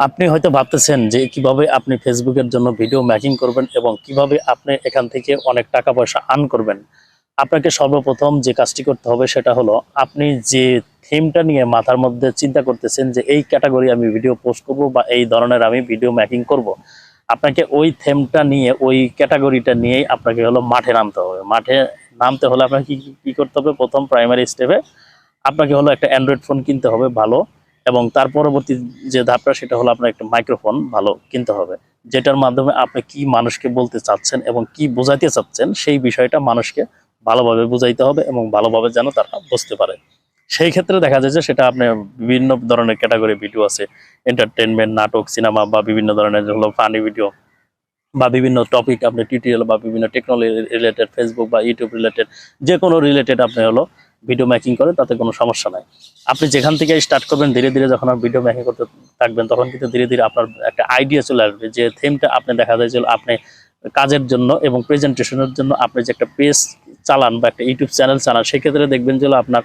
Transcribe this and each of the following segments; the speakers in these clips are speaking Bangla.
আপনি হয়তো ভাবতেছেন যে কীভাবে আপনি ফেসবুকের জন্য ভিডিও মেকিং করবেন এবং কীভাবে আপনি এখান থেকে অনেক টাকা পয়সা আর্ন করবেন। আপনাকে সর্বপ্রথম যে কাজটি করতে হবে সেটা হলো, আপনি যে থিমটা নিয়ে মাথার মধ্যে চিন্তা করতেছেন যে এই ক্যাটাগরি আমি ভিডিও পোস্ট করব বা এই ধরনের আমি ভিডিও মেকিং করব। আপনাকে ওই থিমটা নিয়ে, ওই ক্যাটাগরিটা নিয়েই আপনাকে হলো মাঠে নামতে হবে। মাঠে নামতে হলে আপনাকে কি কি করতে হবে? প্রথম প্রাইমারি স্টেপে আপনাকে হলো একটা অ্যান্ড্রয়েড ফোন কিনতে হবে, ভালো। এবং তার পরবর্তী যে ধাপটা সেটা হলো আপনার একটা মাইক্রোফোন ভালো কিনতে হবে। যেটার মাধ্যমে আপনি কি মানুষকে বলতে চাচ্ছেন এবং কি বোঝাইতে চাচ্ছেন সেই বিষয়টা মানুষকে ভালোভাবে বুঝাইতে হবে এবং ভালোভাবে যেন তারা বুঝতে পারে। সেই ক্ষেত্রে দেখা যায় যে সেটা আপনি বিভিন্ন ধরনের ক্যাটাগরি ভিডিও আছে এন্টারটেনমেন্ট নাটক সিনেমা বা বিভিন্ন ধরনের হলো ফানি ভিডিও বা বিভিন্ন টপিক আপনি টিউটোরিয়াল বা বিভিন্ন টেকনোলজি রিলেটেড ফেসবুক বা ইউটিউব রিলেটেড যে কোনো রিলেটেড আপনি হলো ভিডিও মেকিং করেন তাতে কোনো সমস্যা নাই। আপনি যেখান থেকে স্টার্ট করবেন, ধীরে ধীরে যখন আপনি ভিডিও মেকিং করতে থাকবেন, তখন কিন্তু ধীরে ধীরে আপনার একটা আইডিয়া চলে আসবে যে থিমটা আপনি দেখা যায় যে আপনি কাজের জন্য এবং প্রেজেন্টেশনের জন্য আপনি যে একটা পেজ চালান বা একটা ইউটিউব চ্যানেল চালান, সেক্ষেত্রে দেখবেন যে আপনার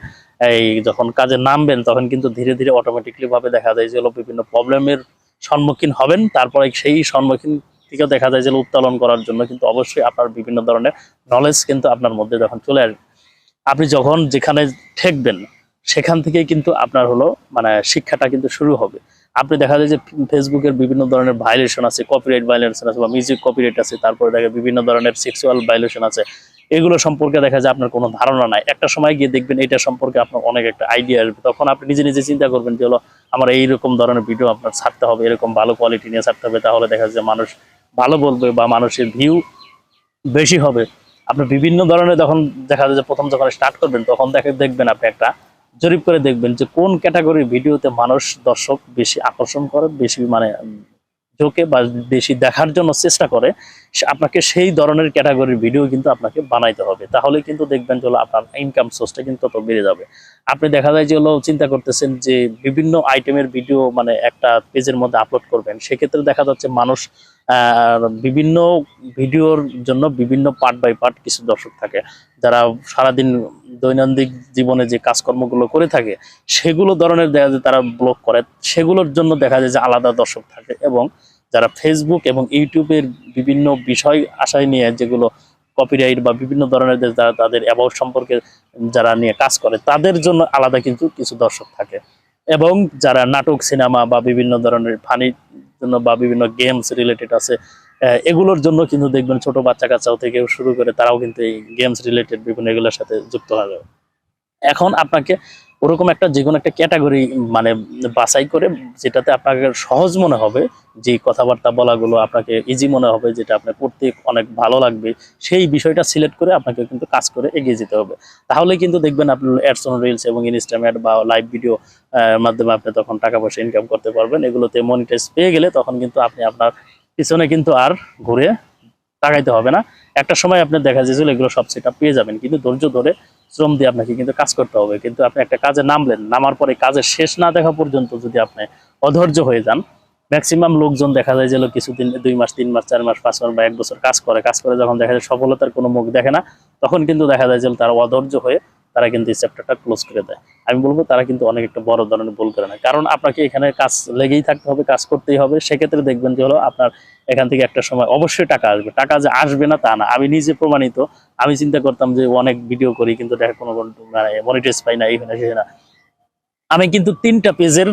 এই যখন কাজে নামবেন, তখন কিন্তু ধীরে ধীরে অটোমেটিকলি ভাবে দেখা যায় যে বিভিন্ন প্রবলেমের সম্মুখীন হবেন। তারপরে সেই সম্মুখীন থেকে দেখা যায় যে উত্তোলন করার জন্য কিন্তু অবশ্যই আপনার বিভিন্ন ধরনের নলেজ কিন্তু আপনার মধ্যে যখন চলে আসবে। আপনি যখন যেখানে ঠেকবেন, সেখান থেকে কিন্তু আপনার হলো মানে শিক্ষাটা কিন্তু শুরু হবে। আপনি দেখা যায় যে ফেসবুকের বিভিন্ন ধরনের ভাইলেশন আছে কপিরাইট ভাইলেশন আছে বা মিউজিক কপিরাইট আছে, তারপরে দেখা বিভিন্ন ধরনের সেক্সুয়াল ভাইলেশন আছে। এগুলো সম্পর্কে দেখা যায় আপনার কোনো ধারণা নাই। একটা সময় গিয়ে দেখবেন এটা সম্পর্কে আপনার অনেক একটা আইডিয়া আসবে। তখন আপনি নিজে নিজে চিন্তা করবেন যে হলো, আমার এইরকম ধরনের ভিডিও আপনার ছাড়তে হবে, এরকম ভালো কোয়ালিটি নিয়ে ছাড়তে হবে, তাহলে দেখা যায় মানুষ ভালো বলবে বা মানুষের ভিউ বেশি হবে। আপনি বিভিন্ন ধরনের যখন দেখা যায় যে প্রথম যখন স্টার্ট করবেন, তখন দেখে দেখবেন আপনি একটা জরিপ করে দেখবেন যে কোন ক্যাটাগরির ভিডিওতে মানুষ দর্শক বেশি আকর্ষণ করে, বেশি মানে ঝোঁকে বা বেশি দেখার জন্য চেষ্টা করে আপনাকে সেই ধরনের ক্যাটাগরির ভিডিও কিন্তু আপনাকে বানাইতে হবে। তাহলে কিন্তু দেখবেন যে আপনার ইনকাম সোর্সটা কিন্তু তত বেড়ে যাবে। আপনি দেখা যায় যে হলো চিন্তা করতেছেন যে বিভিন্ন আইটেমের ভিডিও মানে একটা পেজের মধ্যে আপলোড করবেন, সেক্ষেত্রে দেখা যাচ্ছে মানুষ বিভিন্ন ভিডিওর জন্য বিভিন্ন পার্ট বাই পার্ট কিছু দর্শক থাকে। যারা সারাদিন দৈনন্দিন জীবনে যে কাজকর্মগুলো করে থাকে, সেগুলো ধরনের দেখা যায় তারা ব্লগ করে। সেগুলোর জন্য দেখা যায় যে আলাদা দর্শক থাকে এবং যারা ফেসবুক এবং ইউটিউবের বিভিন্ন বিষয় আশায় নিয়ে যেগুলো কপিরাইট বা বিভিন্ন ধরনের যারা তাদের অ্যাবাউট সম্পর্কে যারা নিয়ে কাজ করে, তাদের জন্য আলাদা কিন্তু কিছু দর্শক থাকে। এবং যারা নাটক, সিনেমা বা বিভিন্ন ধরনের ফানি জন্য বা বিভিন্ন গেমস রিলেটেড আছে এগুলোর জন্য কিন্তু দেখবেন ছোট বাচ্চা কাচ্চাও থেকে শুরু করে তারাও কিন্তু এই গেমস রিলেটেড বিভিন্ন এগুলোর সাথে যুক্ত হবে এখন আপনাকে ওরকম একটা যে কোনো একটা ক্যাটাগরি মানে বাছাই করে যেটাতে আপনাকে সহজ মনে হবে, যে কথাবার্তা বলাগুলো আপনাকে ইজি মনে হবে, যেটা আপনার পড়তে অনেক ভালো লাগবে, সেই বিষয়টা সিলেক্ট করে আপনাকে কিন্তু কাজ করে এগিয়ে যেতে হবে। তাহলে কিন্তু দেখবেন আপনি অ্যাডস অন রিলস এবং ইনস্টাগ্রাম বা লাইভ ভিডিও মাধ্যমে আপনি তখন টাকা পয়সা ইনকাম করতে পারবেন। এগুলোতে মনিটাইজ পেয়ে গেলে তখন কিন্তু আপনি আপনার পিছনে কিন্তু আর ঘুরে তাকাইতে হবে না। একটা সময় আপনার দেখা যাচ্ছিল এগুলো সব সেটা পেয়ে যাবেন, কিন্তু ধৈর্য ধরে শ্রম দিয়ে আপনাকে কিন্তু কাজ করতে হবে। কিন্তু আপনি একটা কাজে নামলেন, নামার পরে কাজের শেষ না দেখা পর্যন্ত যদি আপনি অধৈর্য হয়ে যান ম্যাক্সিমাম লোকজন দেখা যায় যে কিছুদিন, দুই মাস, তিন মাস, চার মাস, পাঁচ মাস বা এক বছর কাজ করে কাজ করে যখন দেখা যায় সফলতার কোনো মুখ দেখে না, তখন কিন্তু দেখা যায় যে তারা অধৈর্য হয়ে তারা কিন্তু এই চ্যাপ্টারটা ক্লোজ করে দেয়। আমি বলব তারা কিন্তু অনেক একটা বড় ধরনের ভুল করে না। কারণ আপনাকে এখানে কাজ লেগেই থাকতে হবে, কাজ করতেই হবে। সেক্ষেত্রে দেখবেন যে হলো আপনার এখান থেকে একটা সময় অবশ্যই টাকা আসবে। টাকা যে আসবে না তা না। আমি নিজে প্রমাণিত। আমি চিন্তা করতাম যে অনেক ভিডিও করি, কিন্তু দেখা কোনো মানে মনিটাইজ পাই না এইখানে সেখানে আমি কিন্তু তিনটা পেজের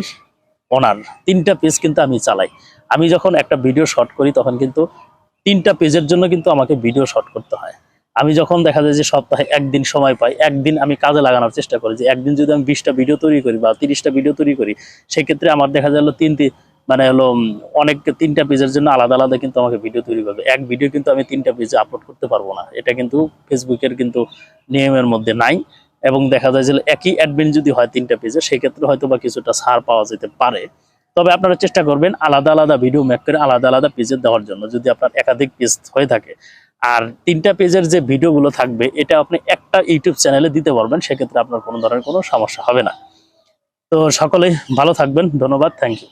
ওনার তিনটা পেজ কিন্তু আমি চালাই। আমি যখন একটা ভিডিও শর্ট করি, তখন কিন্তু তিনটা পেজের জন্য কিন্তু আমাকে ভিডিও শর্ট করতে হয়। আমি যখন দেখা যায় যে সপ্তাহে একদিন সময় পাই, একদিন আমি কাজে লাগানোর চেষ্টা করি যে একদিন যদি আমি বিশটা ভিডিও তৈরি করি বা তিরিশটা ভিডিও তৈরি করি, সেক্ষেত্রে আমার দেখা গেল তিন তি- মানে হলো অনেক তিনটা পেজের জন্য আলাদা আলাদা কিন্তু আমাকে ভিডিও তৈরি করবে। এক ভিডিও কিন্তু আমি তিনটা পেজে আপলোড করতে পারব না। এটা কিন্তু ফেসবুকের কিন্তু নিয়মের মধ্যে নাই এবং দেখা যায় যে একই অ্যাডমিন যদি হয় তিনটা পেজে সেক্ষেত্রে হয়তো বা কিছুটা ছাড় পাওয়া যেতে পারে। তবে আপনারা চেষ্টা করবেন আলাদা আলাদা ভিডিও মেক করে আলাদা আলাদা পেজে দেওয়ার জন্য। যদি আপনার একাধিক পেজ হয়ে থাকে আর তিনটা পেজের যে ভিডিওগুলো থাকবে, এটা আপনি একটা ইউটিউব চ্যানেলে দিতে পারবেন, সেক্ষেত্রে আপনার কোনো ধরনের কোনো সমস্যা হবে না। তো সকলে ভালো থাকবেন, ধন্যবাদ থ্যাংক ইউ